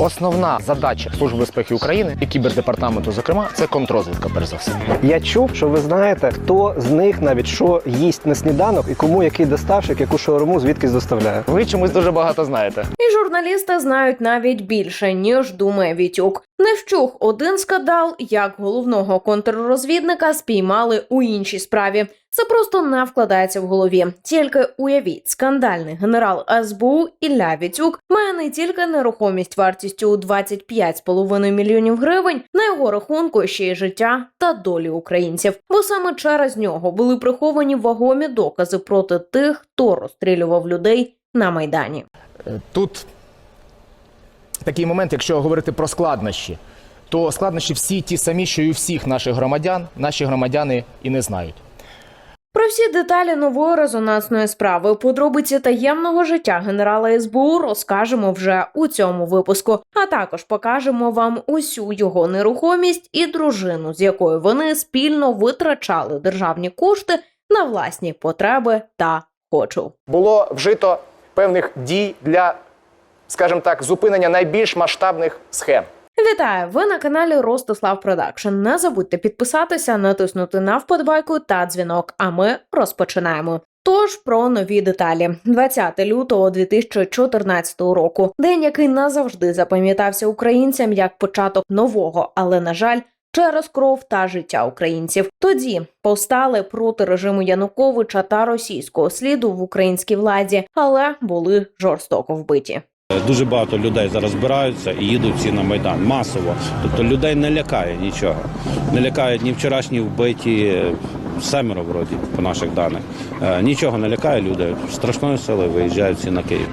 Основна задача Служби безпеки України і кібердепартаменту, зокрема, це контррозвідка, перш за все. Я чув, що ви знаєте, хто з них навіть що їсть на сніданок і кому який доставщик, яку шаурму звідкись доставляє. Ви чомусь дуже багато знаєте. І журналісти знають навіть більше, ніж думає Вітюк. Не вщух один скандал, як головного контррозвідника спіймали у іншій справі. Це просто не вкладається в голові. Тільки уявіть, скандальний генерал СБУ Ілля Вітюк має не тільки нерухомість вартістю у 25,5 мільйонів гривень, на його рахунку ще й життя та долі українців. Бо саме через нього були приховані вагомі докази проти тих, хто розстрілював людей на майдані. Е, Тут такий момент, якщо говорити про складнощі, то складнощі всі ті самі, що і у всіх наших громадян, наші громадяни і не знають. Про всі деталі нової резонансної справи, подробиці таємного життя генерала СБУ розкажемо вже у цьому випуску. А також покажемо вам усю його нерухомість і дружину, з якою вони спільно витрачали державні кошти на власні потреби та хочу. Було вжито певних дій для, скажімо так, зупинення найбільш масштабних схем. Вітаю! Ви на каналі Ростислав Продакшн. Не забудьте підписатися, натиснути на вподобайку та дзвінок. А ми розпочинаємо. Тож про нові деталі 20 лютого 2014 року. День, який назавжди запам'ятався українцям як початок нового, але на жаль. Через кров та життя українців тоді повстали проти режиму Януковича та російського сліду в українській владі, але були жорстоко вбиті. Дуже багато людей зараз збираються і їдуть всі на майдан масово. Тобто людей не лякає нічого. Не лякають ні вчорашні вбиті семеро вроді по наших даних. Е, Нічого не лякає люди. Страшною силою виїжджають всі на Київ.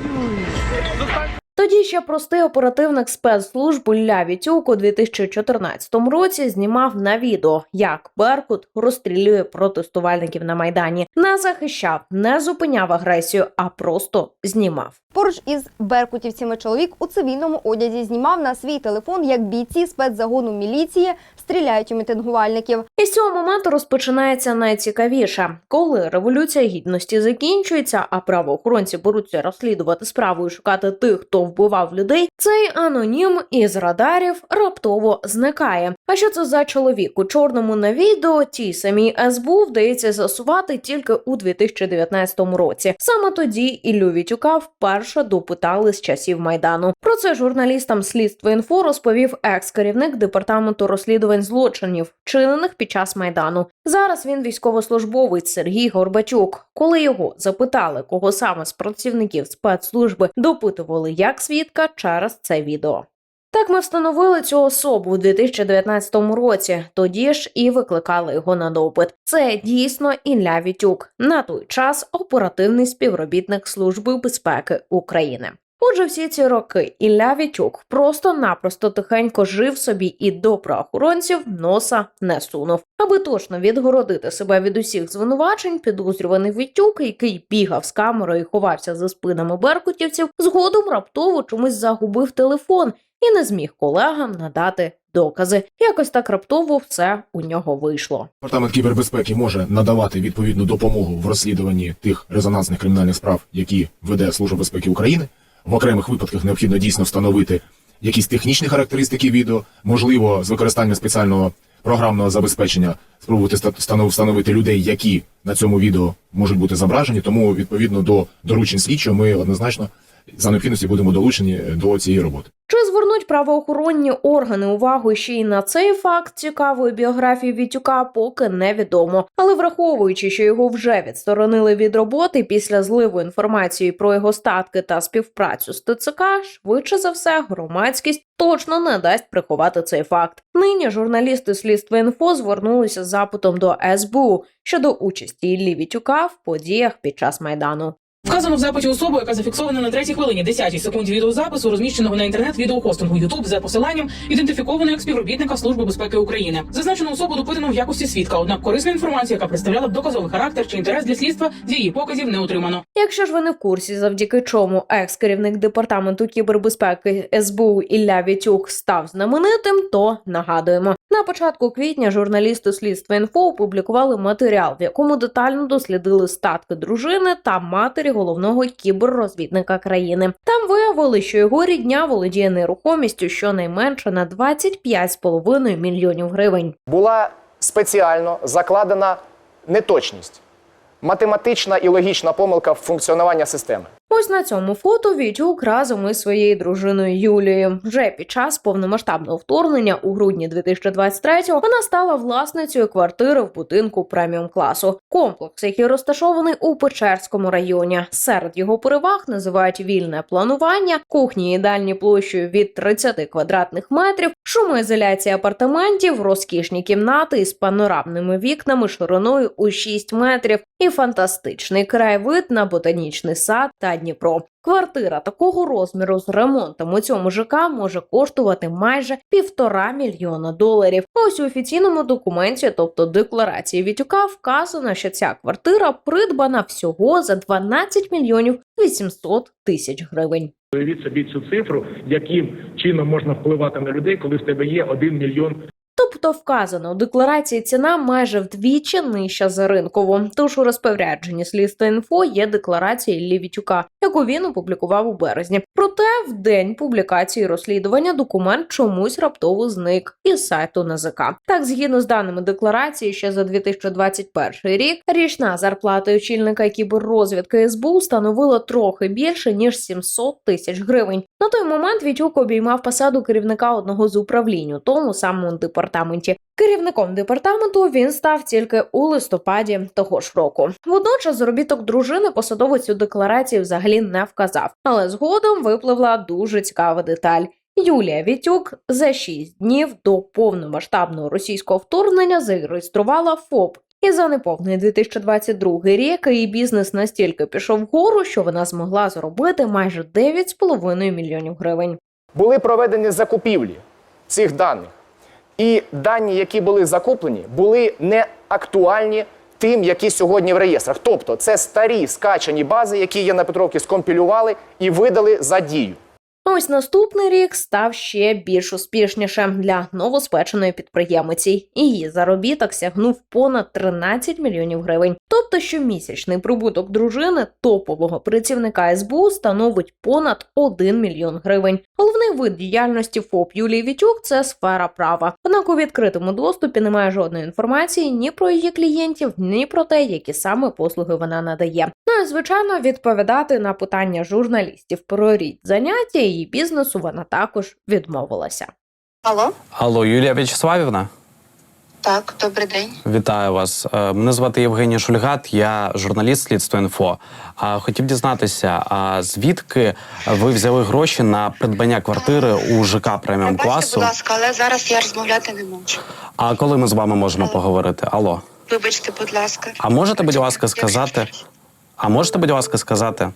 Тоді ще простий оперативник спецслужб Ілля Вітюк у 2014 році знімав на відео, як Беркут розстрілює протестувальників на майдані, не захищав, не зупиняв агресію, а просто знімав. Поруч із беркутівцями чоловік у цивільному одязі знімав на свій телефон, як бійці спецзагону міліції стріляють у мітингувальників. І з цього моменту розпочинається найцікавіше, коли революція гідності закінчується, а правоохоронці беруться розслідувати справу і шукати тих, хто вбивав людей. Цей анонім із радарів раптово зникає. А що це за чоловік у чорному на відео? Тій самій СБУ вдається засувати тільки у 2019 році. Саме тоді Іллю Вітюка вперше допитали з часів майдану. Про це журналістам слідства інфо розповів екс-керівник департаменту розслідувань злочинів, вчинених під час майдану. Зараз він військовослужбовець Сергій Горбачук. Коли його запитали, кого саме з працівників спецслужби допитували як свідка через це відео. Так ми встановили цю особу у 2019 році. Тоді ж і викликали його на допит. Це дійсно Ілля Вітюк, на той час оперативний співробітник Служби безпеки України. Отже, всі ці роки Ілля Вітюк просто-напросто тихенько жив собі і до правоохоронців носа не сунув. Аби точно відгородити себе від усіх звинувачень, підозрюваний Вітюк, який бігав з камерою і ховався за спинами беркутівців, згодом раптово чомусь загубив телефон і не зміг колегам надати докази. Якось так раптово все у нього вийшло. Департамент кібербезпеки може надавати відповідну допомогу в розслідуванні тих резонансних кримінальних справ, які веде Служба безпеки України. В окремих випадках необхідно дійсно встановити якісь технічні характеристики відео, можливо, з використанням спеціального програмного забезпечення спробувати ста- встановити людей, які на цьому відео можуть бути зображені. Тому відповідно до доручень слідчого ми однозначно за необхідності будемо долучені до цієї роботи. Чи звернуть правоохоронні органи увагу ще й на цей факт цікавої біографії Вітюка, поки невідомо. Але враховуючи, що його вже відсторонили від роботи після зливу інформації про його статки та співпрацю з ТЦК, швидше за все, громадськість точно не дасть приховати цей факт. Нині журналісти слідства інфо звернулися з запитом до СБУ щодо участі Іллі Вітюка в подіях під час майдану. Вказано в запиті особу, яка зафіксована на третій хвилині 10 секунді відеозапису, розміщеного на інтернет-відеохостингу YouTube за посиланням, ідентифіковано як співробітника Служби безпеки України. Зазначену особу допитано в якості свідка. Однак корисна інформація, яка представляла б доказовий характер чи інтерес для слідства, з її показів не отримано. Якщо ж ви не в курсі, завдяки чому екс-керівник департаменту кібербезпеки СБУ Ілля Вітюк став знаменитим, то нагадуємо. На початку квітня журналісти слідства інфо опублікували матеріал, в якому детально дослідили статки дружини та матері головного кіберрозвідника країни. Там виявили, що його рідня володіє нерухомістю щонайменше на 25,5 мільйонів гривень. Була спеціально закладена неточність, математична і логічна помилка функціонування системи. Ось на цьому фото Вітюк разом із своєю дружиною Юлією. Вже під час повномасштабного вторгнення у грудні 2023-го вона стала власницею квартири в будинку преміум класу. Комплекс, який розташований у Печерському районі. Серед його переваг називають вільне планування, кухні і дальні площею від 30 квадратних метрів, шумоізоляція апартаментів, розкішні кімнати із панорамними вікнами шириною у 6 метрів і фантастичний краєвид на ботанічний сад та Дніпро. Квартира такого розміру з ремонтом у цьому ЖК може коштувати майже півтора мільйона доларів. Ось у офіційному документі, тобто декларації Вітюка, вказано, що ця квартира придбана всього за 12 мільйонів 800 тисяч гривень. Уявіть собі цю цифру, яким чином можна впливати на людей, коли в тебе є один мільйон Тобто вказано у декларації ціна майже вдвічі нижча за ринкову. Тож у розпорядженні слідства інфо є декларація Іллі Вітюка, яку він опублікував у березні. Проте в день публікації розслідування документ чомусь раптово зник із сайту НАЗК. Так, згідно з даними декларації, ще за 2021 рік річна зарплата очільника кіберрозвідки СБУ становила трохи більше ніж 700 тисяч гривень. На той момент Вітюк обіймав посаду керівника одного з управлінь у тому самому департаменті. Керівником департаменту він став тільки у листопаді того ж року. Водночас заробіток дружини посадовець у декларації взагалі не вказав, але згодом випливла дуже цікава деталь. Юлія Вітюк за 6 днів до повномасштабного російського вторгнення зареєструвала ФОП. І за неповний 2022 рік її бізнес настільки пішов вгору, що вона змогла заробити майже 9,5 мільйонів гривень. Були проведені закупівлі цих даних. І дані, які були закуплені, були не актуальні тим, які сьогодні в реєстрах. Тобто це старі скачані бази, які є на Петровці, скомпілювали і видали за дію. Ось наступний рік став ще більш успішнішим для новоспеченої підприємиці. Її заробіток сягнув понад 13 мільйонів гривень. Тобто щомісячний прибуток дружини топового працівника СБУ становить понад 1 мільйон гривень. Головний вид діяльності ФОП Юлії Вітюк це сфера права. Однак у відкритому доступі немає жодної інформації ні про її клієнтів, ні про те, які саме послуги вона надає. Ну звичайно, відповідати на питання журналістів про рід заняття її бізнесу вона також відмовилася. Алло, Алло, Юлія В'ячеславівна, так, добрий день. вітаю вас. Е, Мене звати Євгеній Шульгат, я журналіст слідства інфо. А хотів дізнатися, а звідки ви взяли гроші на придбання квартири у ЖК преміум класу? будь ласка, але зараз я розмовляти не можу. А коли ми з вами можемо поговорити? Алло, Вибачте, будь ласка. а можете, будь ласка, Якщо сказати? А можете, будь ласка, сказати?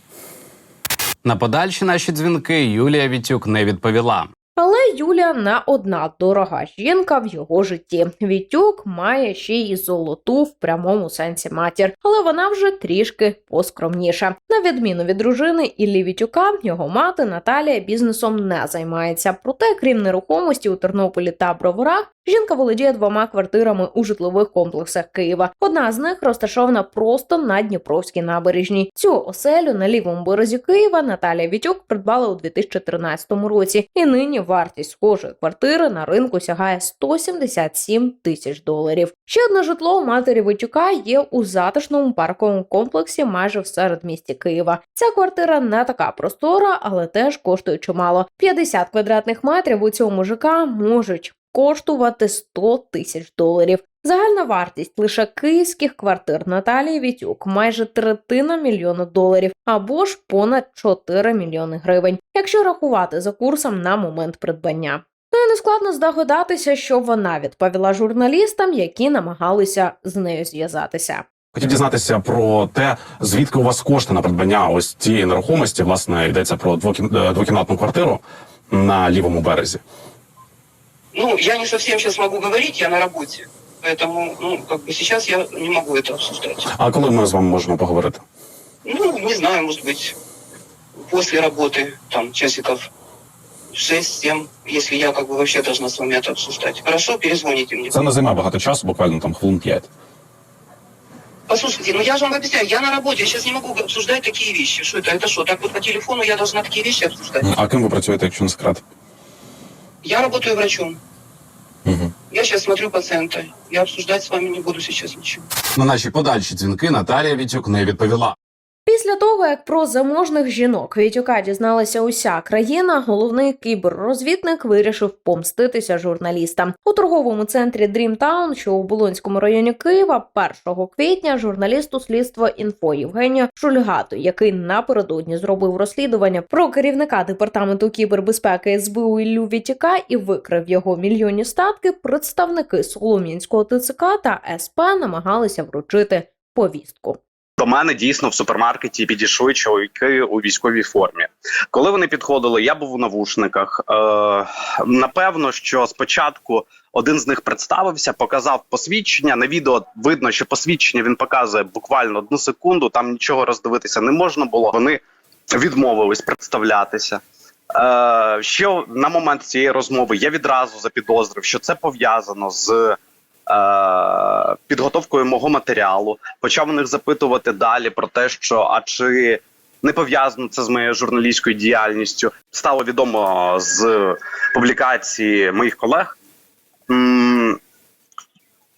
На подальші наші дзвінки Юлія Вітюк не відповіла. Але Юля не одна дорога жінка в його житті. Вітюк має ще й золоту в прямому сенсі матір, але вона вже трішки поскромніша. На відміну від дружини Іллі Вітюка, його мати Наталія бізнесом не займається. Проте, крім нерухомості у Тернополі та Броварах, жінка володіє двома квартирами у житлових комплексах Києва. Одна з них розташована просто на Дніпровській набережній. Цю оселю на лівому березі Києва Наталія Вітюк придбала у 2013 році, і нині вартість схожої квартири на ринку сягає 177 тисяч доларів. Ще одне житло у матері Витюка є у затишному парковому комплексі майже в середмісті Києва. Ця квартира не така простора, але теж коштує чимало. 50 квадратних метрів у цьому ЖК можуть коштувати 100 тисяч доларів. Загальна вартість лише київських квартир Наталії Вітюк майже третина мільйона доларів або ж понад 4 мільйони гривень, якщо рахувати за курсом на момент придбання. Ну і нескладно здогадатися, що вона відповіла журналістам, які намагалися з нею зв'язатися. Хотів дізнатися про те, звідки у вас кошти на придбання ось цієї нерухомості. Власне, йдеться про е, двокімнатну квартиру на лівому березі. Ну, я не совсем сейчас могу говорить, я на работе. Поэтому, ну, как бы сейчас я не могу это обсуждать. А коли ми з вами можемо поговорити? Ну, не знаю, может быть, после работы, там, часиков 6-7, если я как бы вообще должна с вами это обсуждать. Хорошо, перезвоните мне. Це не займає багато часу, буквально там хвилин 5. Послушайте, ну я же вам объясняю, я на работе, я сейчас не могу обсуждать такие вещи. Что это? Это что? Так вот по телефону я должна такие вещи обсуждать? А ким ви працюєте, якщо не секрет? Я работаю врачом. Угу. Я сейчас смотрю пациента. Я обсуждать с вами не буду сейчас ничего. На наші подальші дзвінки Наталія Вітюк не відповіла. Після того, як про заможних жінок Вітюка дізналася уся країна, головний кіберрозвідник вирішив помститися журналістам. У торговому центрі Дрімтаун, що у Болонському районі Києва, 1 квітня журналісту слідства інфо Євгенію Шульгату, який напередодні зробив розслідування про керівника департаменту кібербезпеки СБУ Іллю Вітюка і викрив його мільйонні статки. Представники Солом'янського ТЦК та СП намагалися вручити повістку. До мене дійсно в супермаркеті підійшли чоловіки у військовій формі. Коли вони підходили, я був у навушниках. Е, напевно, що спочатку один з них представився, показав посвідчення. На відео видно, що посвідчення він показує буквально одну секунду. Там нічого роздивитися не можна було. Вони відмовились представлятися. Е, ще на момент цієї розмови я відразу запідозрив, що це пов'язано з підготовкою мого матеріалу. Почав у них запитувати далі про те, що а чи не пов'язано це з моєю журналістською діяльністю. Стало відомо з публікації моїх колег.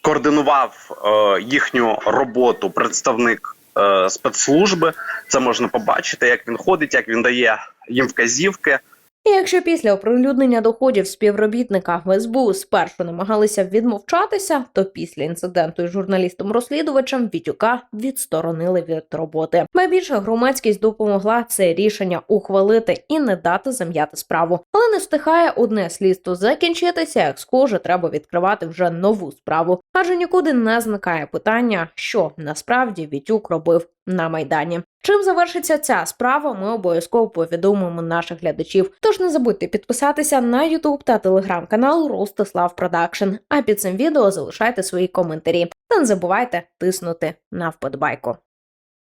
Координував е, їхню роботу представник е, спецслужби. Це можна побачити, як він ходить, як він дає їм вказівки. І якщо після оприлюднення доходів співробітника в спершу намагалися відмовчатися, то після інциденту із журналістом-розслідувачем Вітюка відсторонили від роботи. Найбільше громадськість допомогла це рішення ухвалити і не дати зам'яти справу. Але не встигає одне слідство закінчитися, як схоже, треба відкривати вже нову справу. Адже нікуди не зникає питання, що насправді Вітюк робив на майдані. Чим завершиться ця справа, ми обов'язково повідомимо наших глядачів. Тож не забудьте підписатися на Ютуб та телеграм канал Ростислав Продакшн. А під цим відео залишайте свої коментарі. Та не забувайте тиснути на вподобайку.